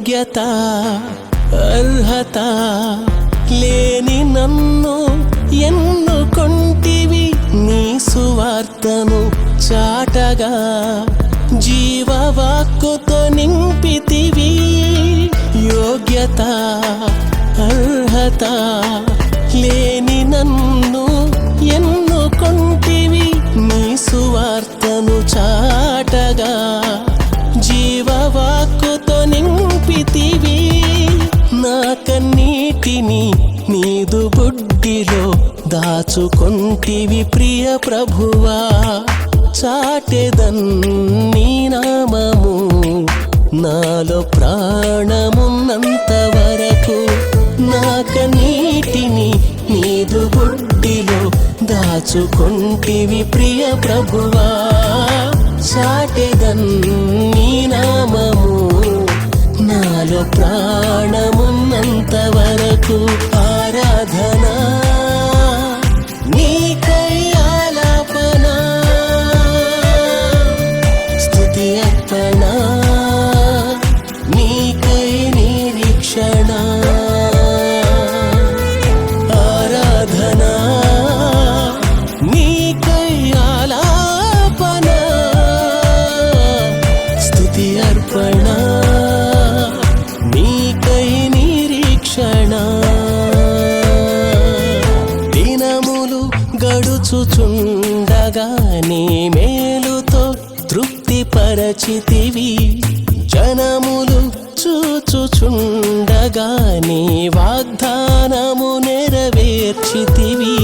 యోగ్యత అర్హత లేని నన్ను ఎన్నుకొంటివి నీ సువార్తను చాటగా జీవవాక్కుతో నింపితివి. యోగ్యత అర్హత లేని నన్ను ఎన్నుకొంటివి నీ సువార్తను చాటగా జీవవాక్కు కన్నీటిని నీదు బుడ్డిలో దాచుకొంటివి ప్రియ ప్రభువా. చాటెదన్నీ నామము నాలో ప్రాణమున్నంత వరకు నాక నీటిని నీదు బుడ్డిలో దాచుకొంటివి ప్రియ ప్రభువా. చాటెదన్నీ నామము నాలో ప్రాణ నీకు ఆరాధన నీకై ఆలాపన స్తుతి అర్పణ నీకై నిరీక్షణ. ఆరాధన నీకై ఆలాపన స్తుతి అర్పణ నీకై నడుచుచుండగా నీ మేలుతో తృప్తిపరచితివి. జనములు చూచుచుండగా నీ వాగ్దానము నెరవేర్చితివి.